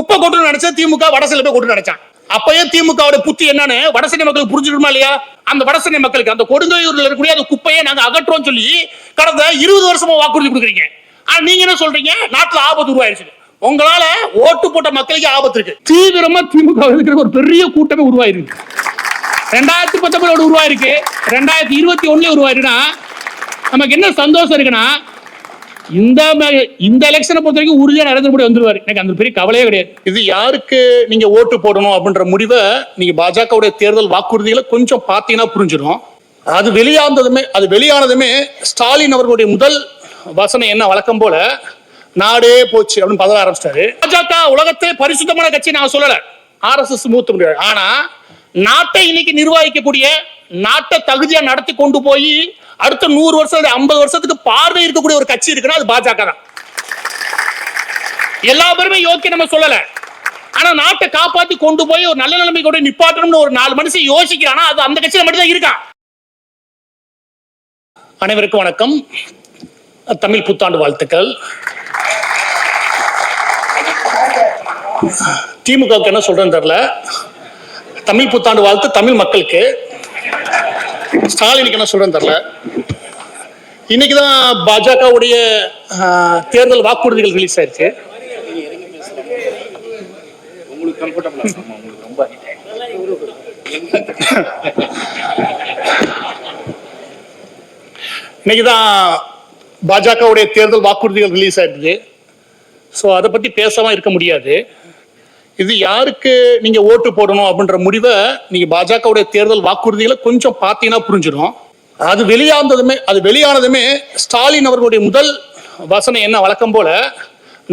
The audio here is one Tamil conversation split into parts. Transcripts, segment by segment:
குப்பை கொட்டு நினைச்சா திமுக வடசெல்ல போய் கொட்டு நினைச்சான். அப்பயே திமுகவோட புத்தி என்னன்னு வடசென்னை மக்களுக்கு புரிஞ்சுக்கணுமா இல்லையா? அந்த வடசென்னை மக்களுக்கு அந்த கொடுங்கையூர்ல இருக்கக்கூடிய அந்த குப்பையை நாங்க அகற்றோம் சொல்லி கடந்த இருபது வருஷமா வாக்குறுதி கொடுக்குறீங்க. ஆனா நீங்க என்ன சொல்றீங்க? நாட்டுல ஆபத்து உருவாயிருச்சு. உங்களால ஓட்டு போட்ட மக்களுக்கு ஆபத்து இருக்கு. தீவிரமா திமுக இருக்கிற ஒரு பெரிய கூட்டமே உருவாயிருக்கு. ரெண்டாயிரத்தி பத்தொன்பதோட உருவாயிருக்கு. ரெண்டாயிரத்தி இருபத்தி ஒண்ணுல உருவாயிருக்குன்னா நமக்கு என்ன சந்தோஷம் இருக்குன்னா இந்த இந்த எலெக்ஷனை பொறுத்த வரைக்கும் உறுதியாக நரேந்திர மோடி வந்துருவார். எனக்கு அந்த பெரிய கவலையே கிடையாது. இது யாருக்கு நீங்க ஓட்டு போடணும் அப்படின்ற முடிவை நீங்க பாஜகவுடைய தேர்தல் வாக்குறுதிகளை கொஞ்சம் பார்த்தீங்கன்னா புரிஞ்சிடும். அது வெளியானதுமே அது வெளியானதுமே ஸ்டாலின் அவர்களுடைய முதல் வசனம் என்ன? வழக்கம் போல நாடே போச்சு அப்படின்னு பதவ ஆரம்பிச்சிட்டாரு. பாஜக உலகத்தை பரிசுத்தமான கட்சி நான் சொல்லல. ஆர்எஸ்எஸ் மூத்த முடியாது ஆனா நாட்டை இன்னைக்கு நிர்வகிக்கக்கூடிய நாட்டை தகுதியா நடத்தி கொண்டு போய் அடுத்த நூறு வருஷம் ஐம்பது வருஷத்துக்கு பார்வை இருக்கக்கூடிய ஒரு கட்சி இருக்குன்னா அது பாஜக தான். எல்லா பேருமே யோக்கிய நம்ம சொல்லல. ஆனா நாட்டை காப்பாத்தி கொண்டு போய் ஒரு நல்ல நிலைமை கூட நிப்பாட்டணும்னு ஒரு நாலு மனுஷன் யோசிக்கிறானா அது அந்த கட்சியில மட்டும் தான் இருக்கான் அனைவருக்கும் வணக்கம். தமிழ் புத்தாண்டு வாழ்த்துக்கள். திமுகவுக்கு என்ன சொல்றேன்னு தெரியல. தமிழ் புத்தாண்டு வாழ்த்து தமிழ் மக்களுக்கு. ஸ்டாலினுக்கு என்ன சொல்றேன்னு தெரியல. இன்னைக்கு தான் பாஜகவுடைய தேர்தல் வாக்குறுதிகள் ரிலீஸ் ஆயிடுச்சு இன்னைக்கு தான் பாஜகவுடைய தேர்தல் வாக்குறுதிகள் ரிலீஸ் ஆயிடுது ஸோ அதை பற்றி பேசாம இருக்க முடியாது. இது யாருக்கு நீங்க ஓட்டு போடணும் அப்படின்ற முடிவை நீங்க பாஜகவுடைய தேர்தல் வாக்குறுதிகளை கொஞ்சம் பார்த்தீங்கன்னா புரிஞ்சிடும். அது வெளியானதுமே அது வெளியானதுமே ஸ்டாலின் அவர்களுடைய முதல் வசனம் என்ன வழக்கம் போல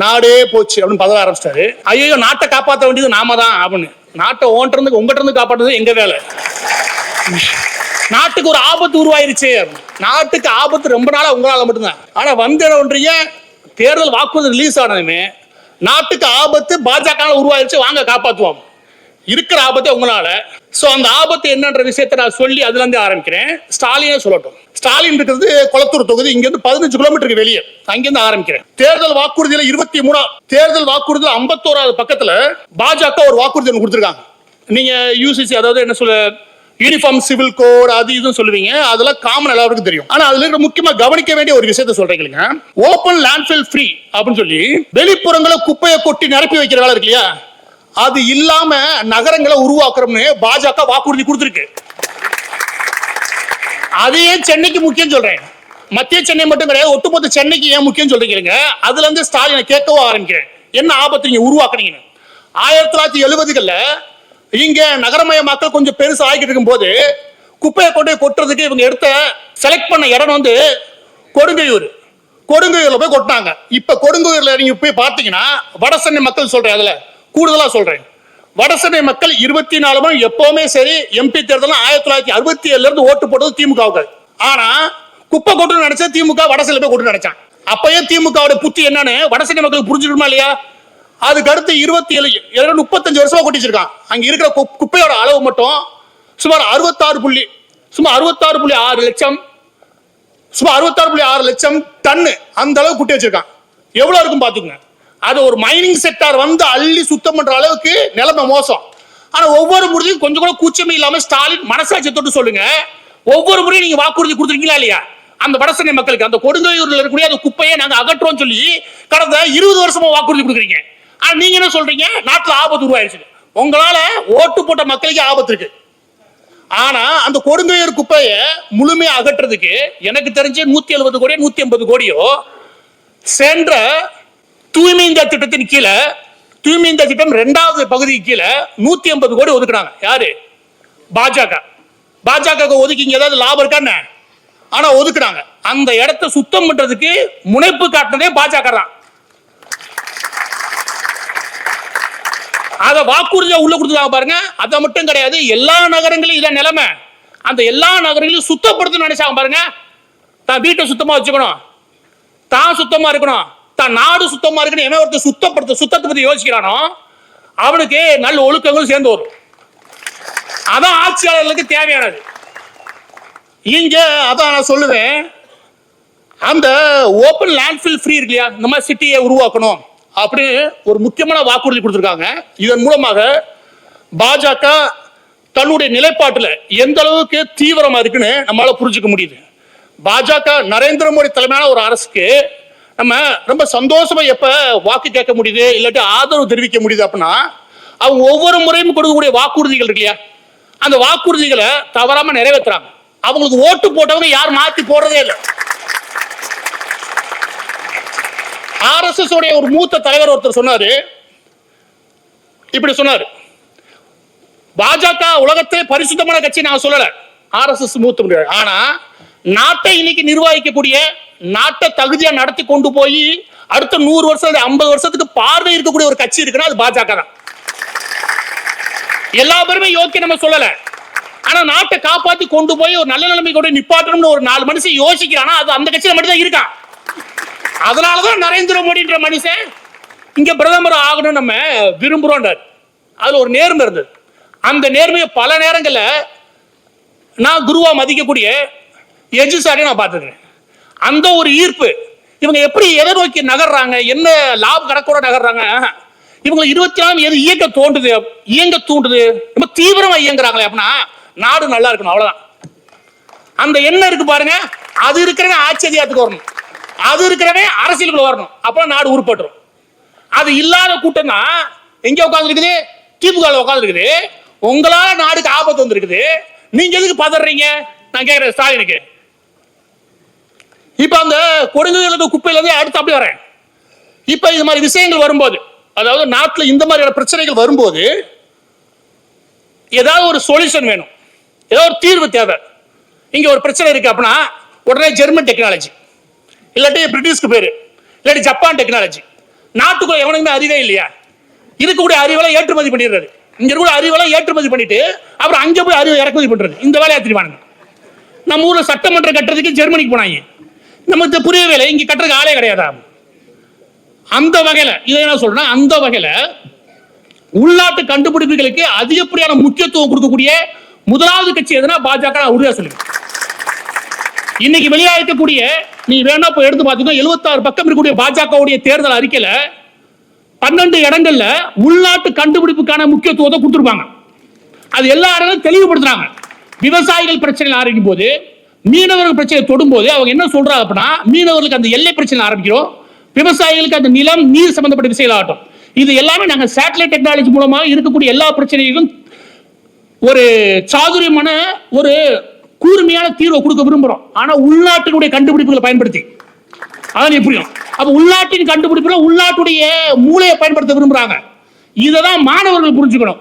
நாடே போச்சு அப்படின்னு பதவ ஆரம்பிச்சிட்டாரு. ஐயோ நாட்டை காப்பாற்ற வேண்டியது நாம தான் அப்படின்னு. நாட்டை ஓன்ட்டு உங்கள்கிட்ட உங்ககிட்ட இருந்து காப்பாற்றுறது எங்க வேலை? நாட்டுக்கு ஒரு ஆபத்து உருவாயிருச்சு நாட்டுக்கு ஆபத்து ரொம்ப நாளா உங்களால மட்டும்தான். ஆனா வந்து ஒன்றிய தேர்தல் வாக்குறுதி ரிலீஸ் ஆனதுமே நாட்டுக்கு ஆபத்து பாஜக உருவாயிருச்சு வாங்க காப்பாத்துவோம். இருக்கிற ஆபத்து உங்களால. சோ அந்த ஆபத்து என்னன்ற விஷயத்த நான் சொல்லி அதுல இருந்து ஆரம்பிக்கிறேன். ஸ்டாலினே சொல்லட்டும். ஸ்டாலின் இருக்கிறது குளத்தூர் தொகுதி இங்க இருந்து பதினஞ்சு கிலோமீட்டருக்கு வெளியே. அங்கிருந்து ஆரம்பிக்கிறேன். தேர்தல் வாக்குறுதியில இருபத்தி மூணா தேர்தல் வாக்குறுதியில ஐம்பத்தோராவது பக்கத்துல பாஜக ஒரு வாக்குறுதி ஒன்று கொடுத்துருக்காங்க. நீங்க யூசிசி அதாவது என்ன சொல்ல யூனிஃபார்ம் சிவில் கோட் அது இதுன்னு சொல்லுவீங்க. அதெல்லாம் காமன் எல்லாருக்கும் தெரியும். ஆனா அதுல இருக்கிற முக்கியமா கவனிக்க வேண்டிய ஒரு விஷயத்த சொல்றீங்க ஓபன் லேண்ட்ஃபில் ஃப்ரீ அப்படின்னு சொல்லி வெளிப்புறங்களை குப்பையை கொட்டி நிரப்பி வைக்கிற வேலை இருக்கு இல்லையா? அது இல்லாம நகரங்களை உருவாக்குறோம்னு பாஜக வாக்குறுதி கொடுத்துருக்கு. அது ஏன் சென்னைக்கு முக்கியம் சொல்றேன். மத்திய சென்னை மட்டும் கிடையாது ஒட்டுமொத்த சென்னைக்கு ஏன் முக்கியம் சொல்றீங்க அதுல இருந்து ஸ்டாலினை கேட்கவும் ஆரம்பிக்கிறேன். என்ன ஆபத்து நீங்க உருவாக்குறீங்கன்னு ஆயிரத்தி தொள்ளாயிரத்தி எழுபதுகள்ல இங்க நகரமயமாக்கல் கொஞ்சம் பெருசு ஆகிட்டு இருக்கும் போது குப்பையை கொண்டு போய் கொட்டுறதுக்கு இவங்க எடுத்த செலக்ட் பண்ண இடம் வந்து கொடுங்கையூர். கொடுங்கையூர்ல போய் கொட்டினாங்க. இப்ப கொடுங்கையூர்ல நீங்க போய் பார்த்தீங்கன்னா வடசென்னை மக்கள் சொல்றேன் அதுல. கூடுதலா சொல்றேன். வடசென்னை மக்கள் இருபத்தி நாலு மணி எப்பவுமே சரி எம்பி தேர்தல் ஆயிரத்தி தொள்ளாயிரத்தி அறுபத்தி ஏழுல இருந்து ஓட்டு போட்டது திமுகவுக்கு. ஆனா குப்பை கொட்டுன்னு நினைச்சா திமுக வடசெல்ல போய் கொட்டு நினைச்சான். அப்பயே திமுகவோட புத்தி என்னன்னு வடசென்னை மக்கள் புரிஞ்சுக்கணுமா இல்லையா? அதுக்கு அடுத்து இருபத்தி ஏழு முப்பத்தஞ்சு வருஷமா கொட்டிச்சிருக்கான். அங்க இருக்கிற குப்பையோட அளவு மட்டும் சுமார் அறுபத்தாறு புள்ளி சுமார் அறுபத்தாறு புள்ளி ஆறு லட்சம் சுமார் அறுபத்தாறு புள்ளி ஆறு லட்சம் டன்னு அந்த அளவு குட்டி வச்சிருக்கான். எவ்வளவு இருக்கும் பாத்துக்கங்க அது ஒரு மைனிங் செக்டார் வந்து அள்ளி சுத்தம் பண்ற அளவுக்கு நிலைமை மோசம். ஆனா ஒவ்வொரு முறையும் கொஞ்சம் கூட கூச்சமே இல்லாம ஸ்டாலின் மனசாட்சி தொட்டு சொல்லுங்க. ஒவ்வொரு முறையும் நீங்க வாக்குறுதி கொடுத்துருக்கீங்களா இல்லையா? அந்த வடசென்னை மக்களுக்கு அந்த கொடுங்கையூர்ல இருக்கக்கூடிய அந்த குப்பையை நாங்க அகற்றோம் சொல்லி கடந்த இருபது வருஷமா வாக்குறுதி கொடுக்குறீங்க. ஆனா நீங்க என்ன சொல்றீங்க? நாட்டுல ஆபத்து உருவாயிருச்சு உங்களால ஓட்டு போட்ட மக்களுக்கு ஆபத்து இருக்கு. ஆனா அந்த கொடுங்கையூர் குப்பையை முழுமையா அகற்றுறதுக்கு எனக்கு தெரிஞ்சு நூத்தி எழுபது கோடியோ நூத்தி ஐம்பது கோடியோ சென்ற தூய்மை இந்தியா திட்டத்தின் கீழே தூய்மை இந்தியா திட்டம் ரெண்டாவது பகுதிக்கு கீழே நூத்தி ஐம்பது கோடி ஒதுக்குறாங்க. யாரு? பாஜக. பாஜக ஒதுக்கிங்க ஏதாவது லாபம் இருக்கான்னு ஆனா ஒதுக்குறாங்க. அந்த இடத்த சுத்தம் பண்றதுக்கு முனைப்பு காட்டினதே பாஜக தான். அதை வாக்குறுதியா உள்ள கொடுத்துருக்காங்க பாருங்க. அதை மட்டும் கிடையாது எல்லா நகரங்களையும் இதான் நிலைமை. அந்த எல்லா நகரங்களையும் சுத்தப்படுத்தணும்னு நினைச்சாங்க பாருங்க. தான் வீட்டை சுத்தமா வச்சுக்கணும். தான் சுத்தமா இருக்கணும். தான் நாடு சுத்தமா இருக்கணும். எவன் ஒருத்தர் சுத்தப்படுத்த சுத்தத்தை பத்தி யோசிக்கிறானோ அவனுக்கு நல்ல ஒழுக்கங்களும் சேர்ந்து வரும். அதான் ஆட்சியாளர்களுக்கு தேவையானது. இங்க அதான் நான் சொல்லுவேன். அந்த ஓப்பன் லேண்ட்ஃபில் ஃப்ரீ இருக்கு இல்லையா? இந்த மாதிரி சிட்டியை உருவாக்கணும். அப்படின்னு ஒரு முக்கியமான வாக்குறுதி கொடுத்துருக்காங்க. இதன் மூலமாக பாஜக தன்னுடைய நிலைப்பாட்டில் எந்த அளவுக்கு தீவிரமா இருக்குன்னு நம்மளால புரிஞ்சுக்க முடியுது. பாஜக நரேந்திர மோடி தலைமையான ஒரு அரசுக்கு நம்ம ரொம்ப சந்தோஷமா எப்ப வாக்கு கேட்க முடியுது இல்லாட்டி ஆதரவு தெரிவிக்க முடியுது அப்படின்னா அவங்க ஒவ்வொரு முறையும் கொடுக்கக்கூடிய வாக்குறுதிகள் இருக்கு இல்லையா? அந்த வாக்குறுதிகளை தவறாம நிறைவேற்றுறாங்க அவங்களுக்கு ஓட்டு போட்டவங்க யார் மாத்தி போடுறதே இல்லை. ஆர்எஸ்எஸ் உடைய ஒரு மூத்த தலைவர் ஒருத்தர் சொன்னாரு. இப்படி சொன்னாரு. பாஜக உலகத்தை பரிசுத்தமான கட்சி நான் சொல்லல. ஆர்எஸ்எஸ் மூத்த முடியாது ஆனா நாட்டை இன்னைக்கு நிர்வகிக்கக்கூடிய நாட்டை தகுதியா நடத்தி கொண்டு போய் அடுத்த நூறு வருஷம் ஐம்பது வருஷத்துக்கு பார்வை இருக்கக்கூடிய ஒரு கட்சி இருக்குன்னா அது பாஜக தான். எல்லா பேருமே யோக்கி நம்ம சொல்லல. ஆனா நாட்டை காப்பாத்தி கொண்டு போய் ஒரு நல்ல நிலைமை கூட நிப்பாட்டணும்னு ஒரு நாலு மனுஷன் யோசிக்கிறானா அது அந்த கட்சியில மட்டும் தான் இருக்கான் அதனாலதான் நரேந்திர மோடின்ற மனுஷன் இங்க பிரதமர் ஆகணும் நம்ம விரும்புறோம்ன்றார். அதுல ஒரு நேர்மை இருந்தது. அந்த நேர்மையை பல நேரங்களில் நான் குருவா மதிக்கக்கூடிய எஜு சாரையும் நான் பார்த்துருக்கேன் அந்த ஒரு ஈர்ப்பு இவங்க எப்படி எதை நோக்கி நகர்றாங்க என்ன லாப கணக்கோட நகர்றாங்க? இவங்க இருபத்தி நாலு எது இயக்க தோன்றுது இயங்க தூண்டுது? ரொம்ப தீவிரமா இயங்குறாங்களே அப்படின்னா நாடு நல்லா இருக்கணும் அவ்வளவுதான். அந்த எண்ணம் இருக்கு பாருங்க அது இருக்கிறவன் ஆச்சரியத்துக்கு வரணும். அது இருக்கிறவன் அரசியலுக்குள்ள வரணும். அப்ப நாடு உருப்பட்டுரும். அது இல்லாத கூட்டம் தான் எங்க உட்கார்ந்து இருக்குது திமுக உட்கார்ந்து இருக்குது உங்களால நாடுக்கு ஆபத்து வந்திருக்குது. நீங்க எதுக்கு பதறீங்க? நான் கேக்குறேன் ஸ்டாலினுக்கு. இப்ப அந்த கொடுங்குகளுக்கு குப்பையில இருந்து அடுத்து அப்படி வரேன். இப்ப இது மாதிரி விஷயங்கள் வரும்போது அதாவது நாட்டில் இந்த மாதிரியான பிரச்சனைகள் வரும்போது ஏதாவது ஒரு சொல்யூஷன் வேணும். ஏதாவது ஒரு தீர்வு தேவை. இங்க ஒரு பிரச்சனை இருக்கு அப்படின்னா உடனே ஜெர்மன் டெக்னாலஜி இல்லாட்டி பிரிட்டிஷ்க்கு பேரு. இல்லாட்டி ஜப்பான் டெக்னாலஜி நாட்டுக்குள்ள எவனுக்குமே அறிவே இல்லையா? இருக்கக்கூடிய அறிவெல்லாம் ஏற்றுமதி பண்ணிடுறது. இங்க இருக்கக்கூடிய அறிவெல்லாம் ஏற்றுமதி பண்ணிட்டு அப்புறம் அங்கே போய் அறிவை இறக்குமதி பண்றது. இந்த வேலையை தெரிவானுங்க நம்ம ஊர்ல சட்டமன்றம் கட்டுறதுக்கு ஜெர்மனிக்கு போனாங்க. நமக்கு புரியவே இல்லை. இங்க கட்டுறதுக்கு ஆளே கிடையாதா? அந்த வகையில இதை என்ன சொல்றேன் அந்த வகையில உள்நாட்டு கண்டுபிடிப்புகளுக்கு அதிகப்படியான முக்கியத்துவம் கொடுக்கக்கூடிய முதலாவது கட்சி எதுனா பாஜக நான் உறுதியா சொல்லுங்க இன்னைக்கு வெளியாகக்கூடிய இருக்கக்கூடிய நீ வேணா போய் எடுத்து பார்த்துக்கோ எழுபத்தாறு பக்கம் இருக்கக்கூடிய பாஜகவுடைய தேர்தல் அறிக்கையில பன்னெண்டு இடங்கள்ல உள்நாட்டு கண்டுபிடிப்புக்கான முக்கியத்துவத்தை கொடுத்துருப்பாங்க. அது எல்லா இடங்களும் தெளிவுபடுத்துறாங்க. விவசாயிகள் பிரச்சனை ஆரம்பிக்கும் போது மீனவர்கள் பிரச்சனை தொடும்போது அவங்க என்ன சொல்றாங்க அப்படின்னா மீனவர்களுக்கு அந்த எல்லை பிரச்சனை ஆரம்பிக்கிறோம். விவசாயிகளுக்கு அந்த நிலம் நீர் சம்பந்தப்பட்ட விஷயங்கள் ஆகட்டும் இது எல்லாமே நாங்கள் சேட்டலைட் டெக்னாலஜி மூலமாக இருக்கக்கூடிய எல்லா பிரச்சனைகளும் ஒரு சாதுரியமான ஒரு கூர்மையான தீர்வை கொடுக்க விரும்புகிறோம் ஆனால் உள்நாட்டினுடைய கண்டுபிடிப்புகளை பயன்படுத்தி. அதான் புரியும். அப்போ உள்நாட்டின் கண்டுபிடிப்புல உள்நாட்டுடைய மூளையை பயன்படுத்த விரும்புறாங்க. இதை தான் மாணவர்கள் புரிஞ்சுக்கணும்.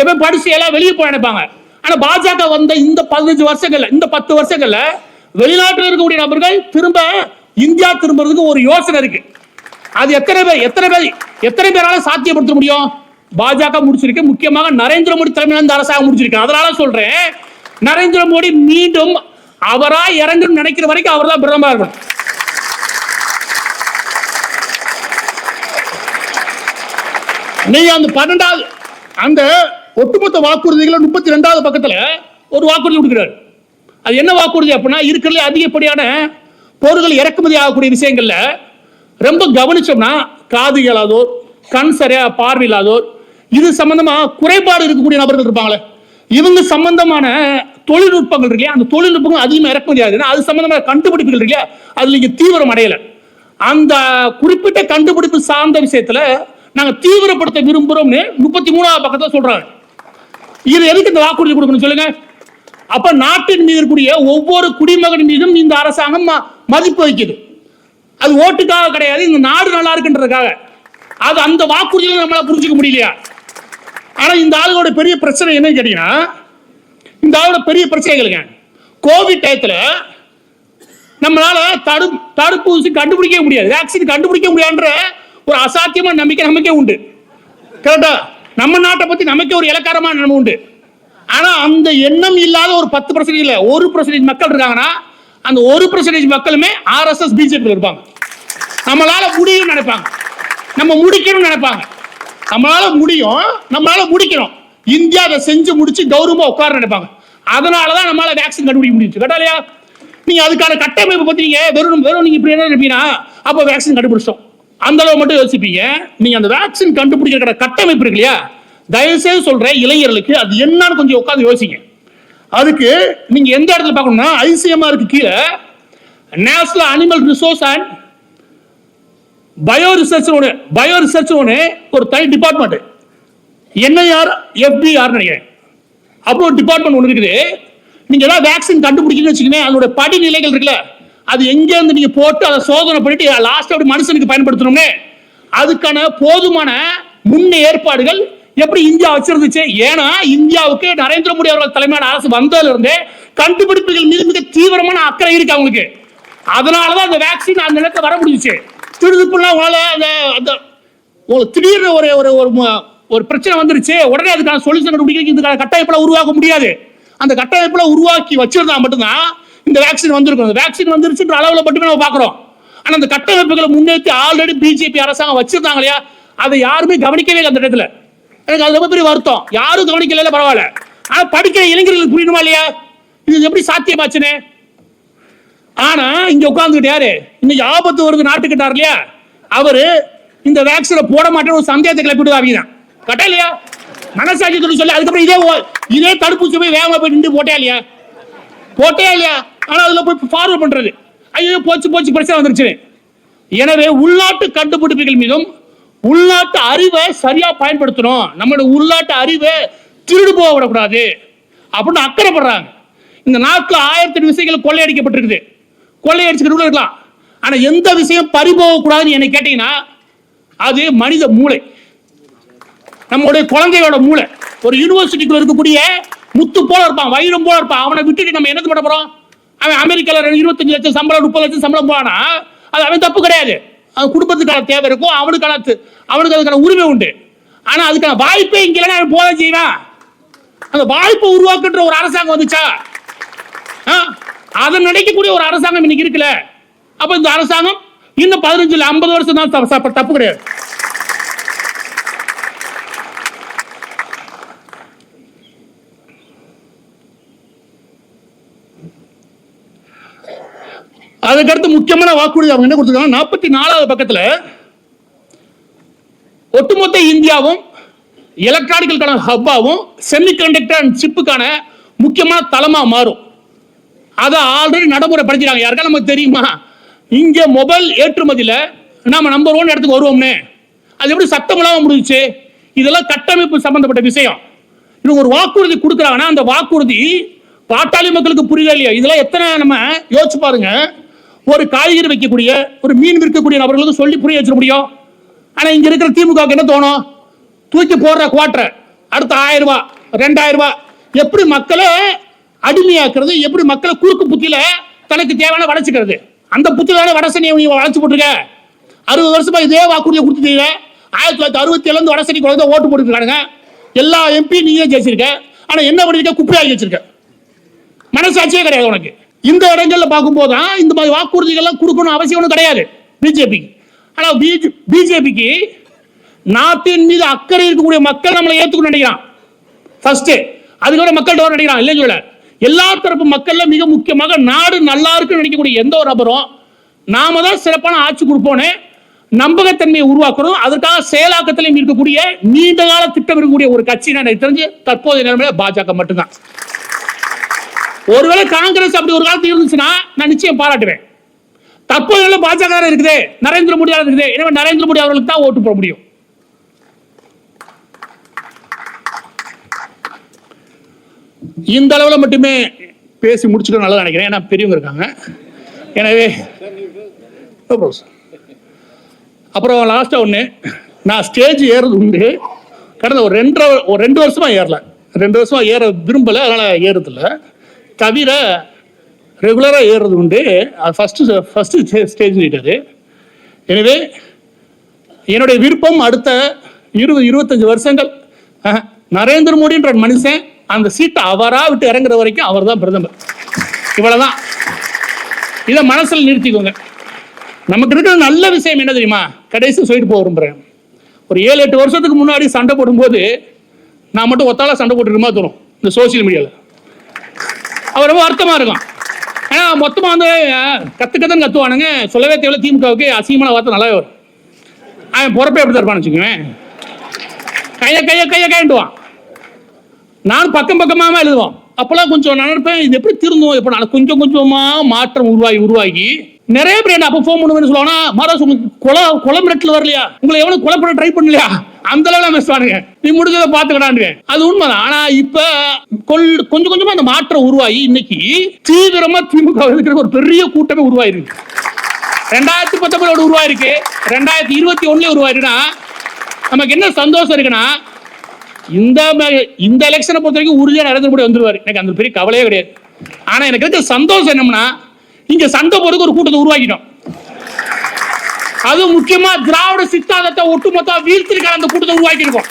எப்போ படிச்சு எல்லாம் வெளியே போய் நினைப்பாங்க. ஆனா பாஜக வந்த இந்த பதினஞ்சு வருஷங்கள்ல இந்த பத்து வருஷங்கள்ல வெளிநாட்டில் இருக்கக்கூடிய நபர்கள் திரும்ப இந்தியா திரும்புறதுக்கு ஒரு யோசனை இருக்கு. அது எத்தனை பேர் எத்தனை பேர் எத்தனை பேரால சாத்தியப்படுத்த முடியும்? பாஜக முடிச்சிருக்கு. முக்கியமாக நரேந்திர மோடி தலைமையில இந்த அரசாங்கம் முடிச்சிருக்கு. அதனால சொல்றேன் நரேந்திர மோடி மீண்டும் அவரா இறங்கும் நினைக்கிற வரைக்கும் அவர் தான் பிரதமர் இருக்கணும். நீங்க அந்த பன்னெண்டாவது அந்த ஒட்டுமொத்த வாக்குறுதிகளை முப்பத்தி ரெண்டாவது பக்கத்துல ஒரு வாக்குறுதி கொடுக்கிறார். அது என்ன வாக்குறுதி அப்படின்னா இருக்கிறதுல அதிகப்படியான பொருட்கள் இறக்குமதி ஆகக்கூடிய விஷயங்கள்ல ரொம்ப கவனிச்சோம்னா காது இயலாதோர் கண் சரியா பார்வையில்லாதோர் இது சம்பந்தமா குறைபாடு இருக்கக்கூடிய நபர்கள் இருப்பாங்களே. இவங்க சம்பந்தமான தொழில்நுட்பங்கள் இருக்கு அந்த தொழில்நுட்பங்கள் அதிகமாக இறக்குமதி ஆகுதுன்னா அது சம்பந்தமான கண்டுபிடிப்புகள் இருக்கு இல்லையா அதுல தீவிரம் அடையல. அந்த குறிப்பிட்ட கண்டுபிடிப்பு சார்ந்த விஷயத்துல நாங்க தீவிரப்படுத்த விரும்புறோம்னு முப்பத்தி மூணாவது பக்கத்தை சொல்றாங்க. இது எதுக்கு இந்த வாக்குறுதி கொடுக்கணும் சொல்லுங்க? அப்ப நாட்டின் மீது இருக்கக்கூடிய ஒவ்வொரு குடிமகன் மீதும் இந்த அரசாங்கம் ம- மதிப்பு வைக்குது அது ஓட்டுக்காக கிடையாது இந்த நாடு நல்லா இருக்குன்றதுக்காக. அது அந்த வாக்குறுதியில நம்மளால புரிஞ்சுக்க முடியலையா? ஆனால் இந்த ஆளுகளோட பெரிய பிரச்சனை என்னன்னு கேட்டீங்கன்னா இந்த ஆளோட பெரிய பிரச்சனைகளுங்க கோவிட் டயத்தில் நம்மளால தடு தடுப்பூசி கண்டுபிடிக்க முடியாது. வேக்சின் கண்டுபிடிக்க முடியாதுன்ற ஒரு அசாத்தியமான நம்பிக்கை நமக்கே உண்டு. கரெக்டா நம்ம நாட்டை பற்றி நமக்கே ஒரு இலக்காரமான எண்ணம் உண்டு. ஆனால் அந்த எண்ணம் இல்லாத ஒரு பத்து பர்சன்டேஜ் இல்லை ஒரு பர்சன்டேஜ் மக்கள் இருக்காங்கன்னா அந்த ஒரு பர்சன்டேஜ் மக்களுமே ஆர்எஸ்எஸ் பிஜேபியில் இருப்பாங்க. நம்மளால முடியும்னு நினைப்பாங்க. நம்ம முடிக்கணும்னு நினைப்பாங்க. நம்மளால முடியும் நம்மளால முடிக்கணும். இந்தியா அதை செஞ்சு முடிச்சு கௌரவமா உட்கார நினைப்பாங்க. அதனாலதான் நம்மளால வேக்சின் கண்டுபிடிக்க முடிஞ்சு கேட்டா இல்லையா? நீங்க அதுக்கான கட்டமைப்பு பத்தி நீங்க வெறும் வெறும் நீங்க இப்படி என்ன நினைப்பீங்கன்னா அப்போ வேக்சின் கண்டுபிடிச்சோம் அந்த அளவு மட்டும் யோசிப்பீங்க. நீங்க அந்த வேக்சின் கண்டுபிடிக்கிற கட்டமைப்பு இருக்கு இல்லையா? தயவுசெய்து சொல்ற இளைஞர்களுக்கு அது என்னன்னு கொஞ்சம் உட்காந்து யோசிங்க. அதுக்கு நீங்க எந்த இடத்துல பார்க்கணும்னா ஐசிஎம்ஆருக்கு கீழே national animal resource and bio research ஒன்று பயோ ரிசர்ச் ஒன்று ஒரு தனி டிபார்ட்மெண்ட் என்ஐஆர் எஃபிஆர் நினைக்கிறேன். அப்புறம் ஒரு டிபார்ட்மெண்ட் ஒன்று இருக்குது. நீங்கள் ஏதாவது வேக்சின் கண்டுபிடிக்கணும்னு வச்சுக்கோங்க அதோட படிநிலைகள் இருக்குல்ல அது எங்கேருந்து நீங்கள் போட்டு அதை சோதனை பண்ணிட்டு லாஸ்ட் அப்படி மனுஷனுக்கு பயன்படுத்தணும்னு அதுக்கான போதுமான முன் ஏற்பாடுகள் எப்படி இந்தியா வச்சிருந்துச்சு? ஏன்னா இந்தியாவுக்கு நரேந்திர மோடி அவர்கள் தலைமையான அரசு வந்ததுல இருந்தே கண்டுபிடிப்புகள் மீது மிக தீவிரமான அக்கறை இருக்கு அவங்களுக்கு. அதனாலதான் அந்த வேக்சின் அந்த நேரத்தில் வர முடிஞ்சுச்சு. திடுதுப்புலாம் உங்களால அந்த அந்த உங்களுக்கு திடீர்னு ஒரு ஒரு ஒரு ஒரு பிரச்சனை வந்துருச்சு. உடனே அதுக்கான சொல்யூஷன் கண்டுபிடிக்க இதுக்கான கட்டமைப்புல உருவாக்க முடியாது. அந்த கட்டமைப்பில் உருவாக்கி வச்சிருந்தா மட்டும்தான் இந்த வேக்சின் வந்திருக்கும். அந்த வேக்சின் வந்துருச்சுன்ற அளவில் மட்டுமே நம்ம பார்க்குறோம். ஆனால் அந்த கட்டமைப்புகளை முன்னேற்றி ஆல்ரெடி பிஜேபி அரசாங்கம் வச்சிருந்தாங்க இல்லையா? அதை யாருமே கவனிக்கவே இல்லை அந்த இடத்துல. எனக்கு அது ரொம்ப பெரிய வருத்தம். யாரும் கவனிக்கல பரவாயில்ல. ஆனால் படிக்கிற இளைஞர்களுக்கு புரியணுமா இல்லையா? இது எப்படி சாத்தியமாச்சுன்னு? ஆனா இங்க உட்காந்துக்கிட்டு யாரு? இன்னைக்கு ஆபத்து வருது நாட்டுக்கிட்டார் இல்லையா அவரு இந்த வேக்சினை போட மாட்டேன்னு ஒரு சந்தேகத்தை கிளப்பிட்டு அவங்க தான் கட்டா இல்லையா? மனசாட்சி சொல்லி சொல்லி அதுக்கப்புறம் இதே ஓ- இதே தடுப்பூசி போய் வேகமா போய் நின்று போட்டே இல்லையா? போட்டே இல்லையா? ஆனா அதுல போய் ஃபார்வர்ட் பண்றது. ஐயோ போச்சு போச்சு பிரச்சனை வந்துருச்சு. எனவே உள்நாட்டு கண்டுபிடிப்புகள் மீதும் உள்நாட்டு அறிவை சரியா பயன்படுத்தணும். நம்மளுடைய உள்நாட்டு அறிவை திருடு போக விடக்கூடாது அப்படின்னு அக்கறைப்படுறாங்க. இந்த நாட்டில் ஆயிரத்தி எட்டு விஷயங்கள் கொள்ளையடிக்கப்பட்டிருக்குது. கொள்ளையடிச்சுக்கிட்டு கூட இருக்கலாம். ஆனால் எந்த விஷயம் பறிபோகக்கூடாதுன்னு என்னை கேட்டீங்கன்னா அது மனித மூளை. நம்மளுடைய குழந்தையோட மூளை. ஒரு யூனிவர்சிட்டிக்குள்ள இருக்கக்கூடிய முத்து போல இருப்பான் வைரம் போல இருப்பான். அவனை விட்டுட்டு நம்ம என்ன பண்ண போறோம்? அவன் அமெரிக்கால இருபத்தஞ்சு லட்சம் சம்பளம் முப்பது லட்சம் சம்பளம் போனா அது அவன் தப்பு கிடையாது. அவன் குடும்பத்துக்கான தேவை இருக்கும் அவனுக்கான அவனுக்கு அதுக்கான உரிமை உண்டு. ஆனா அதுக்கான வாய்ப்பே இங்க இல்லைன்னா அவன் போத செய்வான். அந்த வாய்ப்பை உருவாக்குன்ற ஒரு அரசாங்கம் வந்துச்சா? ஆ? அதை நினைக்கக்கூடிய ஒரு அரசாங்கம் இன்னைக்கு இருக்குல்ல. அப்ப இந்த அரசாங்கம் இன்னும் பதினஞ்சு ஐம்பது வருஷம் தான் தப்பு- கிடையாது. அதுக்கடுத்து முக்கியமான வாக்குறுதி அவங்க என்ன கொடுத்துருக்காங்க நாற்பத்தி நாலாவது பக்கத்துல ஒட்டுமொத்த இந்தியாவும் எலக்ட்ரானிக்கலுக்கான ஹப்பாவும் செமிகண்டக்டர் அண்ட் சிப்புக்கான முக்கியமான தளமா மாறும். அதை ஆல்ரெடி நடைமுறைப்படுத்திட்டாங்க. யாருக்கா நமக்கு தெரியுமா? இங்கே மொபைல் ஏற்றுமதியில் நாம் நம்பர் ஒன் இடத்துக்கு வருவோம்னு. அது எப்படி சத்தம் இல்லாம முடிஞ்சுச்சு? இதெல்லாம் கட்டமைப்பு சம்பந்தப்பட்ட விஷயம். இது ஒரு வாக்குறுதி கொடுக்குறாங்கன்னா அந்த வாக்குறுதி பாட்டாளி மக்களுக்கு புரியல இல்லையா? இதெல்லாம் எத்தனை நம்ம யோசிச்சு பாருங்க. ஒரு காய்கறி வைக்கக்கூடிய ஒரு மீன் விற்கக்கூடிய நபர்களுக்கு சொல்லி புரிய வச்சிட முடியும். ஆனா இங்க இருக்கிற திமுகவுக்கு என்ன தோணும்? தூக்கி போடுற குவாட்டர் அடுத்த ஆயிரம் ரூபாய் ரெண்டாயிரம் ரூபாய். எப்படி மக்களை அடிமையாக்குறது எப்படி மக்களை குறுக்கு புத்தியில தனக்கு தேவையான வளர்ச்சிக்கிறது அந்த புத்தியில தானே வடசனியை நீ வளர்ச்சி போட்டிருக்க. அறுபது வருஷமா இதே வாக்குறுதியை கொடுத்துட்டீங்க ஆயிரத்தி தொள்ளாயிரத்தி அறுபத்தி ஏழுல வடசனி குழந்தை ஓட்டு போட்டுருக்கானுங்க. எல்லா எம்பி நீயே ஜெயிச்சிருக்க. ஆனா என்ன பண்ணிருக்க? குப்பையாகி வச்சிருக்க. மனசாட்சியே கிடையாது உனக்கு. இந்த இடங்கள்ல பார்க்கும்போது தான் இந்த மாதிரி வாக்குறுதிகள்லாம் கொடுக்கணும் அவசியம் ஒன்றும் கிடையாது பிஜேபிக்கு. ஆனா பிஜேபிக்கு நாட்டின் மீது அக்கறை இருக்கக்கூடிய மக்கள் நம்மளை ஏத்துக்கணும் நினைக்கிறான். ஃபர்ஸ்ட் அதுக்கப்புறம் மக்கள் டோர் நினைக்கிறான் இல்லைன்னு சொல்ல எல்லா தரப்பு மக்கள்ல மிக முக்கியமாக நாடு நல்லா இருக்குன்னு நினைக்கக்கூடிய எந்த ஒரு நபரும் நாம தான் சிறப்பான ஆட்சி கொடுப்போன்னு நம்பகத்தன்மையை உருவாக்கணும். அதற்காக செயலாக்கத்திலையும் இருக்கக்கூடிய நீண்ட கால திட்டம் இருக்கக்கூடிய ஒரு கட்சி எனக்கு தெரிஞ்சு தற்போதைய நிலைமையில பாஜக மட்டும்தான். ஒருவேளை காங்கிரஸ் அப்படி ஒரு காலத்தில் இருந்துச்சுன்னா நான் நிச்சயம் பாராட்டுவேன். தற்போதைய பாஜக இருக்குது நரேந்திர மோடி இருக்குது. எனவே நரேந்திர மோடி அவர்களுக்கு தான் ஓட்டு போட முடியும். இந்த அளவில் மட்டுமே பேசி முடிச்சுட்டு நல்லா நினைக்கிறேன். ஏன்னா பெரியவங்க இருக்காங்க. எனவே அப்புறம் லாஸ்ட்டாக ஒன்று நான் ஸ்டேஜ் ஏறது உண்டு. கடந்த ஒரு ரெண்டரை ஒரு ரெண்டு வருஷமாக ஏறல. ரெண்டு வருஷமாக ஏற விரும்பலை அதனால் ஏறதில்ல. தவிர ரெகுலராக ஏறுறது உண்டு. அது ஃபஸ்ட்டு ஃபஸ்ட்டு ஸ்டேஜ் நீட்டது எனவே என்னுடைய விருப்பம் அடுத்த இருபது இருபத்தஞ்சி வருஷங்கள். நரேந்திர மோடின்ற மனுஷன் அந்த சீட்டை அவரா விட்டு இறங்குற வரைக்கும் அவர் தான் பிரதமர். இவ்வளவுதான். இதை மனசில் நிறுத்திக்கோங்க. நமக்கு இருக்கிற நல்ல விஷயம் என்ன தெரியுமா? கடைசி சொல்லிட்டு போக விரும்புறேன். ஒரு ஏழு எட்டு வருஷத்துக்கு முன்னாடி சண்டை போடும்போது நான் மட்டும் ஒத்தால சண்டை போட்டுருமா தோணும் இந்த சோசியல் மீடியாவில் அவர் ரொம்ப அர்த்தமாக இருக்கும் ஏன்னா மொத்தமாக வந்து அஹ், கத்துவானுங்க. சொல்லவே தேவையில்ல திமுகவுக்கு அசிங்கமான வார்த்தை நல்லாவே வரும். அவன் பொறப்பே எப்படி இருப்பான்னு வச்சுக்குவேன் கையை கையை கையை கையண்டுவான் நான் பக்கம் பக்கமாக எழுதுவோம் அப்போல்லாம் கொஞ்சம் நினைப்பேன் இது எப்படி திருந்தோம்? இப்போ நான் கொஞ்சம் கொஞ்சமாக மாற்றம் உருவாகி உருவாகி. நிறைய பேர் என்ன அப்போ ஃபோன் பண்ணுவேன்னு சொல்லுவாங்கன்னா மாராஸ் உங்களுக்கு கொலை கொலை மிரட்டல் வரலையா? உங்களை எவ்வளோ கொலை பண்ண ட்ரை பண்ணலையா? அந்த அளவுல பேசுவானுங்க நீ முடிஞ்சதை பார்த்துக்கடான்னு அது உண்மைதான் ஆனா இப்ப கொல் கொஞ்சம் கொஞ்சமா அந்த மாற்றம் உருவாகி இன்னைக்கு தீவிரமா திமுக இருக்கிற ஒரு பெரிய கூட்டமே உருவாயிருக்கு. ரெண்டாயிரத்தி பத்தொன்பதோட உருவாயிருக்கு. ரெண்டாயிரத்தி இருபத்தி ஒண்ணுல உருவாயிருக்குன்னா நமக்கு என்ன சந்தோஷம் இருக்குன்னா இந்த இந்த எலெக்ஷனை பொறுத்த வரைக்கும் உறுதியாக நரேந்திர மோடி வந்துருவாரு. எனக்கு அந்த பெரிய கவலையே கிடையாது. ஆனால் எனக்கு இருக்க சந்தோஷம் என்னம்னா இங்கே சண்டை போறதுக்கு ஒரு கூட்டத்தை உருவாக்கிட்டோம். அது முக்கியமா திராவிட சித்தாந்தத்தை ஒட்டுமொத்த வீழ்த்திருக்கிற அந்த கூட்டத்தை உருவாக்கி இருக்கோம்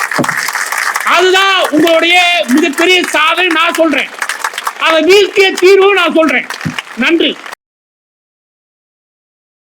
அதுதான் உங்களுடைய மிகப்பெரிய சாதனை. நான் சொல்றேன். அதை வீழ்த்திய தீர்வு நான் சொல்றேன். நன்றி.